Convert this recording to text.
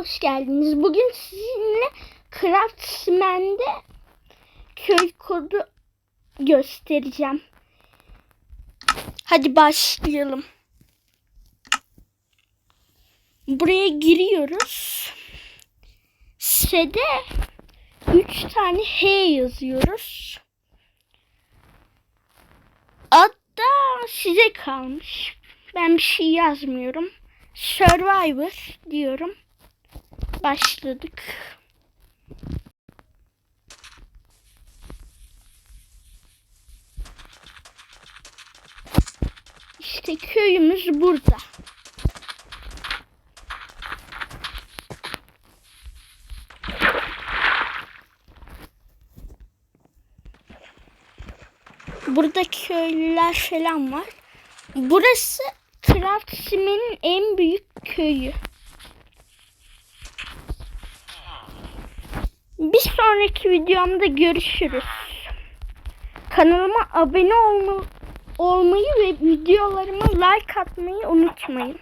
hoş geldiniz. Bugün sizinle Craftsman'de köy kodu göstereceğim. Hadi başlayalım. Buraya giriyoruz. S'de 3 tane H yazıyoruz. Hatta size kalmış. Ben bir şey yazmıyorum. Survivor diyorum. Başladık. İşte köyümüz burada. Burada köylüler falan var. Burası Craftsman'in en büyük köyü. Bir sonraki videomda görüşürüz. Kanalıma abone olma, olmayı ve videolarıma like atmayı unutmayın.